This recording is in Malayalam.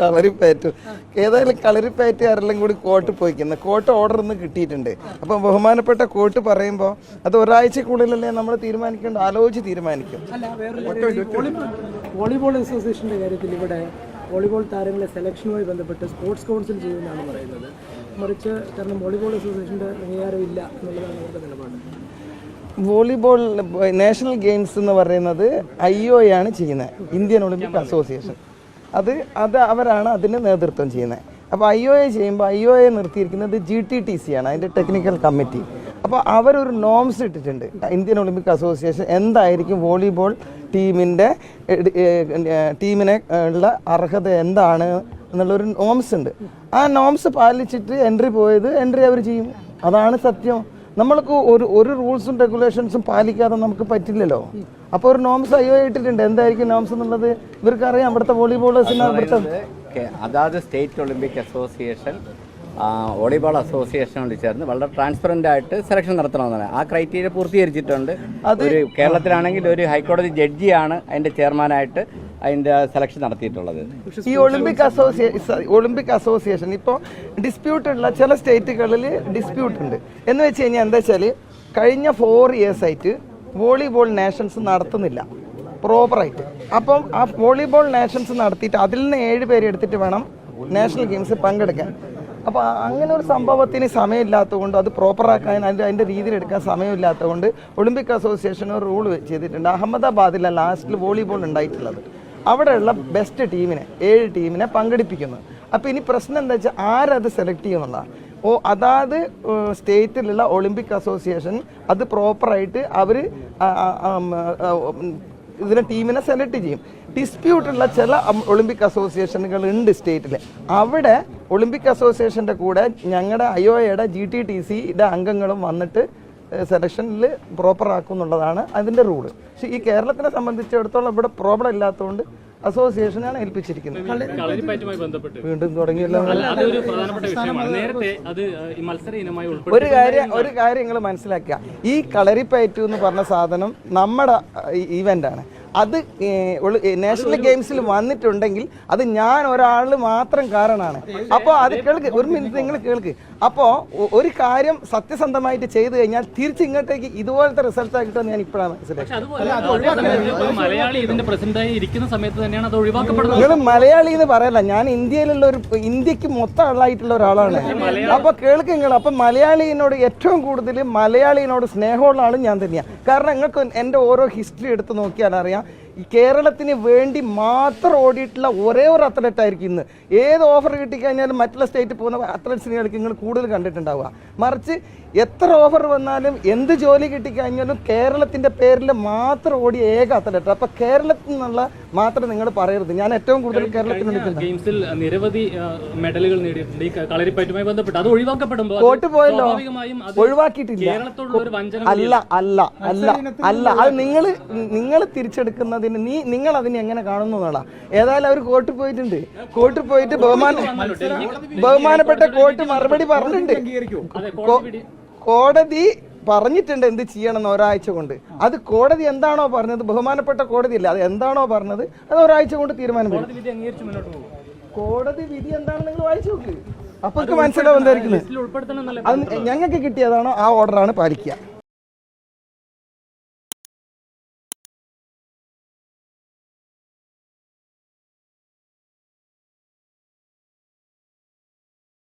കളറിപ്പയറ്റും ഏതായാലും കളറിപ്പയറ്റുകാരെല്ലാം കൂടി കോട്ട് പോയിക്കുന്നത് കോട്ട് ഓർഡർ ഒന്ന് കിട്ടിയിട്ടുണ്ട്. അപ്പം ബഹുമാനപ്പെട്ട കോട്ട് പറയുമ്പോൾ അത് ഒരാഴ്ചക്കുള്ളിലല്ലേ നമ്മൾ തീരുമാനിക്കേണ്ട? ആലോചിച്ച് തീരുമാനിക്കും. വോളിബോൾ അസോസിയേഷന്റെ കാര്യത്തിൽ ഇവിടെ വോളിബോൾ താരങ്ങളെ സെലക്ഷനുമായി ബന്ധപ്പെട്ട് സ്പോർട്സ് കൗൺസിൽ ചെയ്യുമെന്നാണ് പറയുന്നത്. മറിച്ച് കാരണം വോളിബോൾ അസോസിയേഷന്റെ അംഗീകാരമില്ല എന്നുള്ളതാണ് അവരുടെ നിലപാട്. വോളിബോൾ നാഷണൽ ഗെയിംസ് എന്ന് പറയുന്നത് ഐ ഒ ആണ് ചെയ്യുന്നത്. Indian Olympic Association. അത് അത് അവരാണ് അതിന് നേതൃത്വം ചെയ്യുന്നത്. അപ്പോൾ ഐ ഒ എ ചെയ്യുമ്പോൾ ഐ ഒ എ നിർത്തിയിരിക്കുന്നത് ജി ടി ടി സി ആണ് അതിന്റെ ടെക്നിക്കൽ കമ്മിറ്റി അപ്പോൾ അവരൊരു നോംസ് ഇട്ടിട്ടുണ്ട്. ഇന്ത്യൻ ഒളിമ്പിക് അസോസിയേഷൻ എന്തായിരിക്കും വോളിബോൾ ടീമിന്റെ ടീമിനെ ഉള്ള അർഹത എന്താണ് എന്നുള്ളൊരു നോംസ് ഉണ്ട്. ആ നോംസ് പാലിച്ചിട്ട് എൻട്രി പോയത് എൻട്രി അവർ ചെയ്യും. അതാണ് സത്യം. നമ്മൾക്ക് ഒരു ഒരു റൂൾസും റെഗുലേഷൻസും പാലിക്കാതെ നമുക്ക് പറ്റില്ലല്ലോ. അപ്പോൾ ഒരു നോംസ് അയ്യോ ഇട്ടിട്ടുണ്ട്. എന്തായിരിക്കും നോംസ് എന്നുള്ളത്? ഇവർക്ക് അറിയാം ഇവിടുത്തെ വോളിബോളേഴ്സിന് ഇവിടുത്തെ അതാത് സ്റ്റേറ്റ് ഒളിമ്പിക് അസോസിയേഷൻ വോളിബോൾ അസോസിയേഷനോട് ചേർന്ന് വളരെ ട്രാൻസ്പെറന്റ് ആയിട്ട് സെലക്ഷൻ നടത്തണമെന്നാണ്. ആ ക്രൈറ്റീരിയ പൂർത്തീകരിച്ചിട്ടുണ്ട്. ഒരു കേരളത്തിലാണെങ്കിൽ ഒരു ഹൈക്കോടതി ജഡ്ജിയാണ് അതിന്റെ ചെയർമാനായിട്ട് അതിന്റെ സെലക്ഷൻ നടത്തിയിട്ടുള്ളത്. ഈ ഒളിമ്പിക് അസോസിയേഷൻ ഒളിമ്പിക് അസോസിയേഷൻ ഇപ്പോൾ ഡിസ്പ്യൂട്ട് ഉള്ള ചില സ്റ്റേറ്റുകളിൽ ഡിസ്പ്യൂട്ട് ഉണ്ട്. എന്ന് വെച്ച് കഴിഞ്ഞാൽ എന്താ വെച്ചാൽ കഴിഞ്ഞ ഫോർ ഇയേഴ്സ് ആയിട്ട് വോളിബോൾ നാഷൻസ് നടത്തുന്നില്ല. പ്രോപ്പറായിട്ട് അപ്പം ആ വോളിബോൾ നാഷൻസ് നടത്തിയിട്ട് അതിൽ നിന്ന് ഏഴ് പേര് എടുത്തിട്ട് വേണം നാഷണൽ ഗെയിംസ് പങ്കെടുക്കാൻ. അപ്പോൾ അങ്ങനെ ഒരു സംഭവത്തിന് സമയമില്ലാത്തതുകൊണ്ട് അത് പ്രോപ്പറാക്കാൻ അതിന്റെ അതിന്റെ രീതിയിലെടുക്കാൻ സമയമില്ലാത്തതുകൊണ്ട് ഒളിമ്പിക് അസോസിയേഷൻ ഒരു റൂൾ ചെയ്തിട്ടുണ്ട്. അഹമ്മദാബാദിലാണ് ലാസ്റ്റിൽ വോളിബോൾ ഉണ്ടായിട്ടുള്ളത്. അവിടെയുള്ള ബെസ്റ്റ് ടീമിനെ ഏഴ് ടീമിനെ പങ്കെടുപ്പിക്കുന്നു. അപ്പോൾ ഇനി പ്രശ്നം എന്താ വെച്ചാൽ ആരത് സെലക്ട് ചെയ്യുന്നുള്ളതാണ് ഓ അതാത് സ്റ്റേറ്റിലുള്ള ഒളിമ്പിക് അസോസിയേഷൻ അത് പ്രോപ്പറായിട്ട് അവർ ഇതിനെ ടീമിനെ സെലക്ട് ചെയ്യും. ഡിസ്പ്യൂട്ടുള്ള ചില ഒളിമ്പിക് അസോസിയേഷനുകൾ ഉണ്ട് സ്റ്റേറ്റിൽ അവിടെ ഒളിമ്പിക് അസോസിയേഷന്റെ കൂടെ ഞങ്ങളുടെ അയോയുടെ ജി ടി ടി സിയുടെ അംഗങ്ങളും വന്നിട്ട് സെലക്ഷനിൽ പ്രോപ്പർ ആക്കും എന്നുള്ളതാണ് അതിന്റെ റൂൾ പക്ഷേ ഈ കേരളത്തിനെ സംബന്ധിച്ചിടത്തോളം ഇവിടെ പ്രോബ്ലം ഇല്ലാത്തതുകൊണ്ട് അസോസിയേഷനാണ് ഏൽപ്പിച്ചിരിക്കുന്നത്. വീണ്ടും തുടങ്ങിയല്ലോ ഒരു കാര്യം ഒരു കാര്യം നിങ്ങൾ മനസ്സിലാക്കുക. ഈ കളരിപ്പയറ്റു എന്ന് പറഞ്ഞ സാധനം നമ്മുടെ ഈവന്റ് ആണ്. അത് നാഷണൽ ഗെയിംസിൽ വന്നിട്ടുണ്ടെങ്കിൽ അത് ഞാൻ ഒരാൾ മാത്രം കാരണമാണ് അപ്പോൾ അത് കേൾക്ക് ഒരു മിനിറ്റ് നിങ്ങൾ കേൾക്ക്. അപ്പോൾ ഒരു കാര്യം സത്യസന്ധമായിട്ട് ചെയ്തു കഴിഞ്ഞാൽ തിരിച്ച് ഇങ്ങോട്ടേക്ക് ഇതുപോലത്തെ റിസൾട്ട് കിട്ടുമെന്ന് ഞാൻ ഇപ്പോഴാണ് മനസ്സിലാക്കുന്നത് അതുപോലെ അതേ സമയത്ത് ഇപ്പൊ മലയാളി ഇതിന്റെ പ്രസിഡന്റായി ഇരിക്കുന്ന സമയത്ത് തന്നെയാണ് അത് ഒഴിവാക്കപ്പെടുന്നത്. നിങ്ങൾ മലയാളി എന്ന് പറയല്ല ഞാൻ ഇന്ത്യയിലുള്ള ഒരു ഇന്ത്യയ്ക്ക് മൊത്തം ആളായിട്ടുള്ള ഒരാളാണ്. അപ്പോൾ കേൾക്ക് നിങ്ങൾ അപ്പൊ മലയാളിനോട് ഏറ്റവും കൂടുതൽ മലയാളിനോട് സ്നേഹമുള്ള ആളും ഞാൻ തന്നെയാണ് കാരണം നിങ്ങൾക്ക് എന്റെ ഓരോ ഹിസ്റ്ററി എടുത്ത് നോക്കിയാൽ അറിയാം കേരളത്തിന് വേണ്ടി മാത്രം ഓടിയിട്ടുള്ള ഒരേ ഒരു അത്ലറ്റ് ആയിരിക്കും ഇന്ന്. ഏത് ഓഫർ കിട്ടിക്കഴിഞ്ഞാലും മറ്റുള്ള സ്റ്റേറ്റിൽ പോകുന്ന അത്ലറ്റ്സിനെ നിങ്ങൾ കൂടുതൽ കണ്ടിട്ടുണ്ടാവുക. മറിച്ച് എത്ര ഓഫർ വന്നാലും എന്ത് ജോലി കിട്ടിക്കഴിഞ്ഞാലും കേരളത്തിന്റെ പേരിൽ മാത്രം ഓടിയ ഏക അത്ലറ്റ് അപ്പോൾ കേരളത്തിൽ നിന്നുള്ള മാത്രം നിങ്ങൾ പറയരുത്. ഞാൻ ഏറ്റവും കൂടുതൽ കേരളത്തിൽ ഗെയിംസിൽ നിരവധി മെഡലുകൾ നേടിയിട്ടുണ്ട്. കളരിപ്പയറ്റുമായി ബന്ധപ്പെട്ട് അത് ഒഴിവാക്കപ്പെടുമ്പോൾ പോയല്ലോ? സ്വാഭാവികമായും അത് ഒഴിവാക്കിയിട്ടില്ല. കേരളത്തോടുള്ള ഒരു വഞ്ചന അല്ല അല്ല അല്ല അല്ല. അത് നിങ്ങൾ നിങ്ങൾ തിരിച്ചെടുക്കുന്നതിന് നീ നിങ്ങൾ അതിനെ എങ്ങനെ കാണുന്നു എന്നുള്ള ഏതായാലും അവർ കോർട്ടിൽ പോയിട്ടുണ്ട്. കോർട്ടിൽ പോയിട്ട് ബഹുമാന ബഹുമാനപ്പെട്ട കോർട്ട് മറുപടി പറഞ്ഞിട്ടുണ്ട്. കോടതി പറഞ്ഞിട്ടുണ്ട് എന്ത് ചെയ്യണമെന്ന് ഒരാഴ്ച കൊണ്ട്. അത് കോടതി എന്താണോ പറഞ്ഞത്? ബഹുമാനപ്പെട്ട കോടതി അല്ല അത് എന്താണോ പറഞ്ഞത്? അത് ഒരാഴ്ച കൊണ്ട് തീരുമാനം കോടതി വിധി എന്താണെന്ന് നിങ്ങൾ വായിച്ചു നോക്ക്. അപ്പൊ മനസ്സിലാവും അത് ഞങ്ങൾക്ക് കിട്ടിയതാണോ? ആ ഓർഡറാണ് പാലിക്കുക.